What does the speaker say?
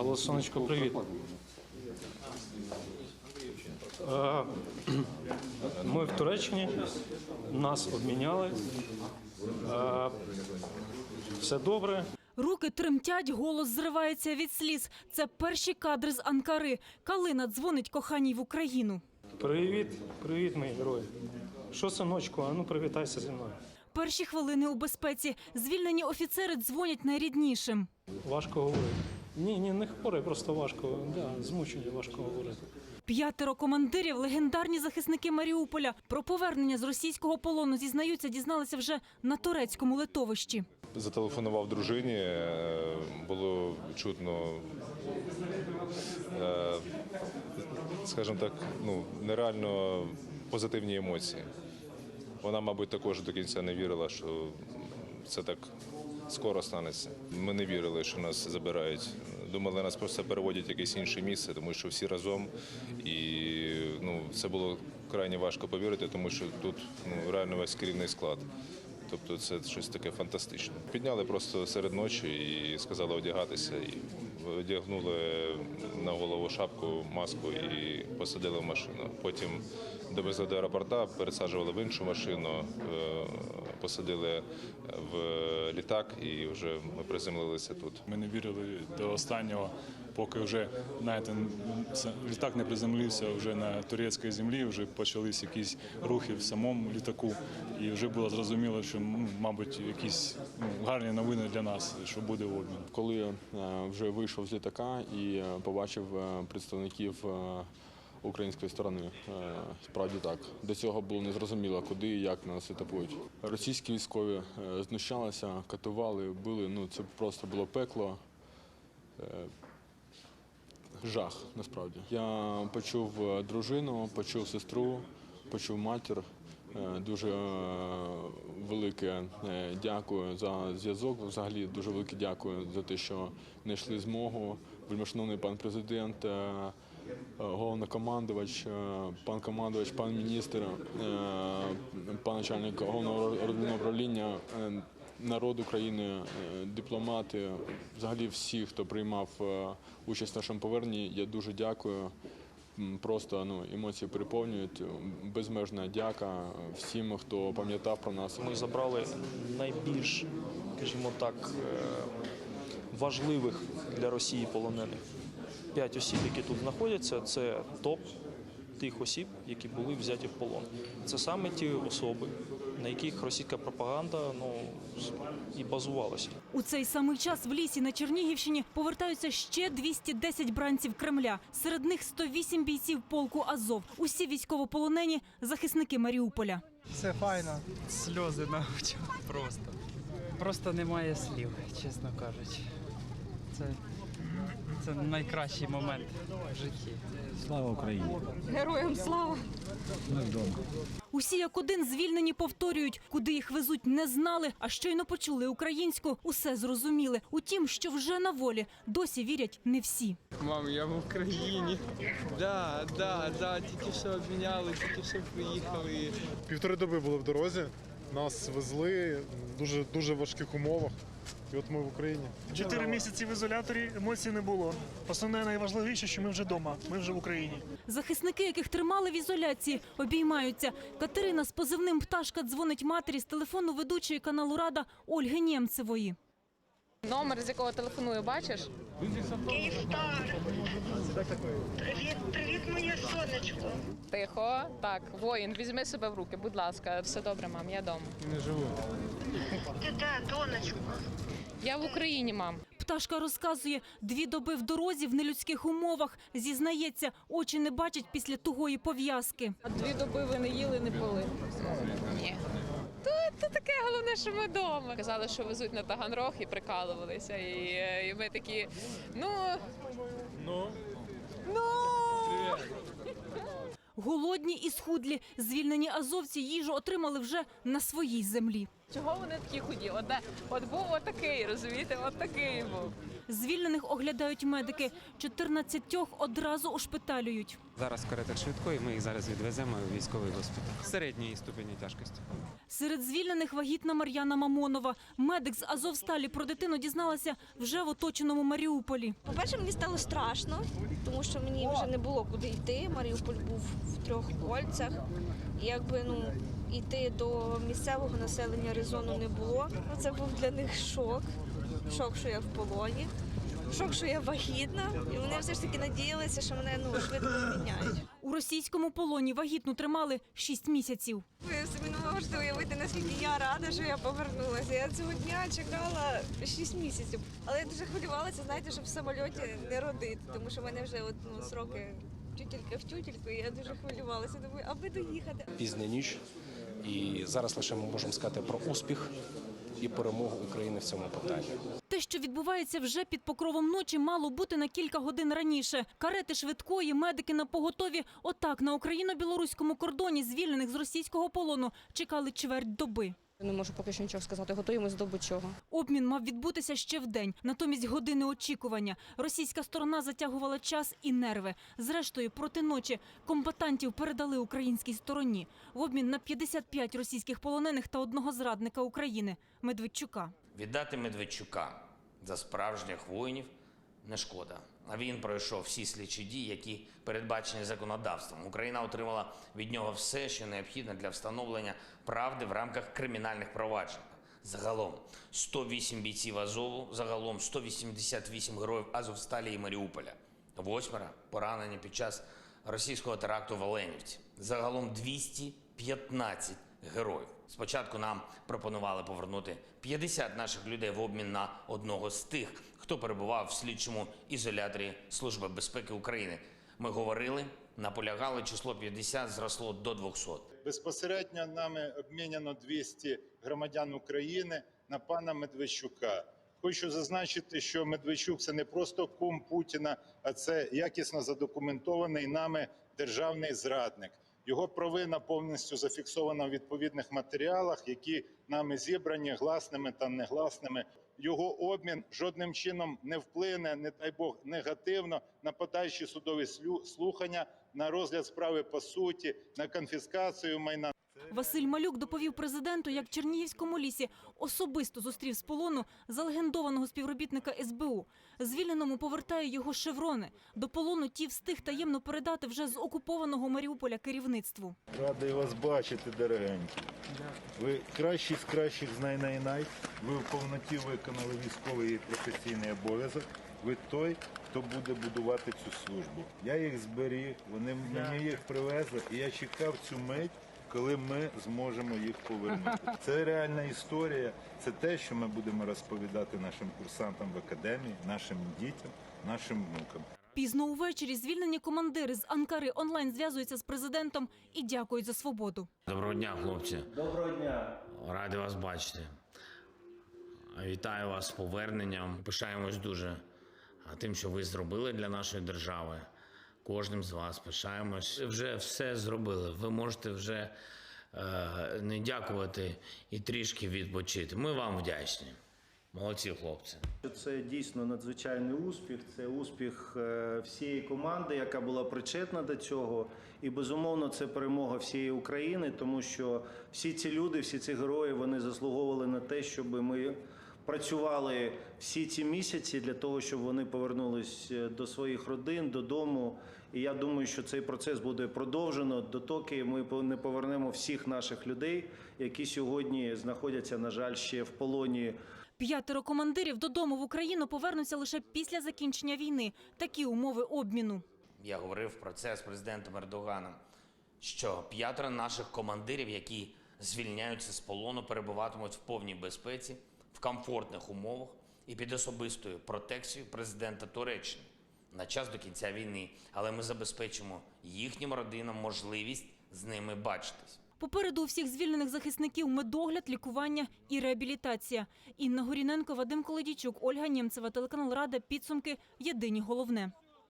Алло, сонечко, привіт. Ми в Туреччині, нас обміняли. Все добре. Руки тремтять, голос зривається від сліз. Це перші кадри з Анкари. Калина дзвонить коханій в Україну. Привіт, привіт, мої герої. Що, синочку, а ну привітайся зі мною. Перші хвилини у безпеці. Звільнені офіцери дзвонять найріднішим. Важко говорити. Ні, ні, не хворий, просто важко. Да, змучені, важко говорити. П'ятеро командирів, легендарні захисники Маріуполя. Про повернення з російського полону зізнаються, дізналися вже на турецькому литовищі. Зателефонував дружині, е, було чутно, е, скажімо так, ну, нереально позитивні емоції. Вона, мабуть, також до кінця не вірила, що це так скоро станеться. Ми не вірили, що нас забирають. Думали, нас просто переводять в якесь інше місце, тому що всі разом. І ну, це було крайне важко повірити, тому що тут ну, реально весь керівний склад. Тобто це щось таке фантастичне. Підняли просто серед ночі і сказали одягатися. І одягнули на голову шапку, маску і посадили в машину. Потім довезли до аеропорта, пересаджували в іншу машину, е, посадили в літак і вже ми приземлилися тут. Ми не вірили до останнього, поки вже знаєте, літак не приземлився вже на турецькій землі, вже почались якісь рухи в самому літаку, і вже було зрозуміло, що ну, мабуть якісь ну, гарні новини для нас, що буде обмін. Коли е, вже вийшов з літака і е, побачив е, представників української сторони, справді так. До цього було незрозуміло, куди і як нас етапують. Російські військові знущалися, катували, били. Ну це просто було пекло. Жах насправді. Я почув е, дружину, почув сестру, почув матір. Е, Дуже е, велике дякую за зв'язок. Взагалі дуже велике дякую за те, що знайшли змогу. Вельмишановний пан президент, головнокомандувач, пан командувач, пан міністр, пан начальник головного управління. Народ України, е, дипломати, взагалі всі, хто приймав е, участь в нашому поверненні, я дуже дякую. Просто ну, емоції переповнюють. Безмежна дяка всім, хто пам'ятав про нас. Ми забрали найбільш, скажімо так, е, важливих для Росії полонених. П'ять осіб, які тут знаходяться, це топ тих осіб, які були взяті в полон. Це саме ті особи, на яких російська пропаганда ну, і базувалася. У цей самий час в лісі на Чернігівщині повертаються ще 210 бранців Кремля. Серед них 108 бійців полку Азов. Усі військовополонені захисники Маріуполя. Це файно. Сльози на очах просто. Просто немає слів, чесно кажучи. Це, це найкращий момент в житті. Усі як один звільнені повторюють, куди їх везуть, не знали, а щойно почули українську, усе зрозуміли. Утім, що вже на волі, досі вірять не всі. Мам, я в Україні. Да, да, да, тільки що обміняли, тільки що приїхали. Півтори доби були в дорозі. Нас везли в дуже дуже важких умовах. І от ми в Україні. Чотири місяці в ізоляторі емоцій не було. Основне найважливіше, що ми вже вдома, ми вже в Україні. Захисники, яких тримали в ізоляції, обіймаються. Катерина з позивним пташка дзвонить матері з телефону ведучої каналу Рада Ольги Нємцевої. Номер, з якого телефоную, бачиш? Київстар. Привіт, привіт, моє сонечко. Тихо. Так, воїн, візьми себе в руки, будь ласка. Все добре, мам, я вдома. Ти де, донечко? Я в Україні, мам. Пташка розказує, дві доби в дорозі в нелюдських умовах. Зізнається, очі не бачать після тугої пов'язки. А дві доби ви не їли, не пили. Ні. То, таке головне, що ми вдома. Казали, що везуть на Таганрог і прикалувалися. І, е, і ми такі, ну. Ну. Ну. Голодні і схудлі, звільнені азовці їжу отримали вже на своїй землі. Чого вони такі худі? От, де- от був отакий, розумієте, от такий був. Звільнених оглядають медики. 14 одразу ушпиталюють. Зараз карета швидкої, ми їх зараз відвеземо у військовий госпіталь середньої ступені тяжкості. Серед звільнених вагітна Мар'яна Мамонова. Медик з Азовсталі про дитину дізналася вже в оточеному Маріуполі. По-перше, мені стало страшно, тому що мені вже не було куди йти. Маріуполь був в трьох кольцях. І якби ну йти до місцевого населення резону не було. Ну, Це був для них шок. Шок, що я в полоні. Шок, що я вагітна, і вони все ж таки надіялися, що мене ну швидко звільняють. У російському полоні вагітну тримали 6 місяців. Ви собі не можете уявити, наскільки я рада, що я повернулася. Я цього дня чекала 6 місяців. Але я дуже хвилювалася, знаєте, щоб в самольоті не родити, тому що в мене вже от, ну, сроки тютілька в тютільку, і я дуже хвилювалася. Думаю, аби доїхати. пізня ніч. І зараз лише ми можемо сказати про успіх і перемогу України в цьому питанні. Те, що відбувається вже під покровом ночі, мало бути на кілька годин раніше. Карети швидкої, медики на поготові. Отак на україно-білоруському кордоні звільнених з російського полону чекали чверть доби. Не можу поки що нічого сказати. Готуємось до будь-чого. Обмін мав відбутися ще вдень, натомість години очікування. Російська сторона затягувала час і нерви. Зрештою, проти ночі комбатантів передали українській стороні в обмін на 55 російських полонених та одного зрадника України Медведчука. Віддати Медведчука за справжніх воїнів не шкода. Він пройшов всі слідчі дії, які передбачені законодавством. Україна отримала від нього все, що необхідне для встановлення правди в рамках кримінальних проваджень. Загалом 108 бійців Азову, загалом 188 героїв Азовсталі і Маріуполя, восьмеро поранені під час російського теракту в Оленівці. Загалом 215 героїв. Спочатку нам пропонували повернути 50 наших людей в обмін на одного з тих, хто перебував в слідчому ізоляторі Служби безпеки України. Ми говорили, наполягали, число 50 зросло до 200. Безпосередньо нами обміняно 200 громадян України на пана Медведчука. Хочу зазначити, що Медведчук це не просто кум Путіна, а це якісно задокументований нами державний зрадник. Його провина повністю зафіксована в відповідних матеріалах, які нами зібрані гласними та негласними. Його обмін жодним чином не вплине, не дай Бог, негативно на подальші судові слухання, на розгляд справи по суті, на конфіскацію майна. Василь Малюк доповів президенту, як в Чернігівському лісі особисто зустрів з полону залегендованого співробітника СБУ. Звільненому повертає його шеврони. До полону ті встиг таємно передати вже з окупованого Маріуполя керівництву. Радий вас бачити, дорогенькі. Ви кращі з кращих з най-най-най. Ви в повноті виконали військовий і професійний обов'язок. Ви той, хто буде будувати цю службу. Я їх зберіг, вони мені їх привезли, і я чекав цю мить, коли ми зможемо їх повернути. Це реальна історія. Це те, що ми будемо розповідати нашим курсантам в академії, нашим дітям, нашим внукам. Пізно увечері звільнені командири з Анкари онлайн зв'язуються з президентом і дякують за свободу. Доброго дня, хлопці. Доброго дня. Радий вас бачити. Вітаю вас з поверненням. Пишаємось дуже тим, що ви зробили для нашої держави. Кожним з вас пишаємось. Вже все зробили. Ви можете вже е, не дякувати і трішки відпочити. Ми вам вдячні. Молодці, хлопці. Це дійсно надзвичайний успіх. Це успіх е, всієї команди, яка була причетна до цього. І безумовно, це перемога всієї України, тому що всі ці люди, всі ці герої, вони заслуговували на те, щоб ми працювали всі ці місяці для того, щоб вони повернулись е, до своїх родин, додому. І я думаю, що цей процес буде продовжено дотоки ми не повернемо всіх наших людей, які сьогодні знаходяться, на жаль, ще в полоні. П'ятеро командирів додому в Україну повернуться лише після закінчення війни. Такі умови обміну. Я говорив про це з президентом Ердоганом, що п'ятеро наших командирів, які звільняються з полону, перебуватимуть в повній безпеці, в комфортних умовах і під особистою протекцією президента Туреччини на час до кінця війни. Але ми забезпечимо їхнім родинам можливість з ними бачитись. Попереду у всіх звільнених захисників медогляд, лікування і реабілітація. Інна Горіненко, Вадим Колодійчук, Ольга Нємцева, телеканал Рада. Підсумки. Єдині головне.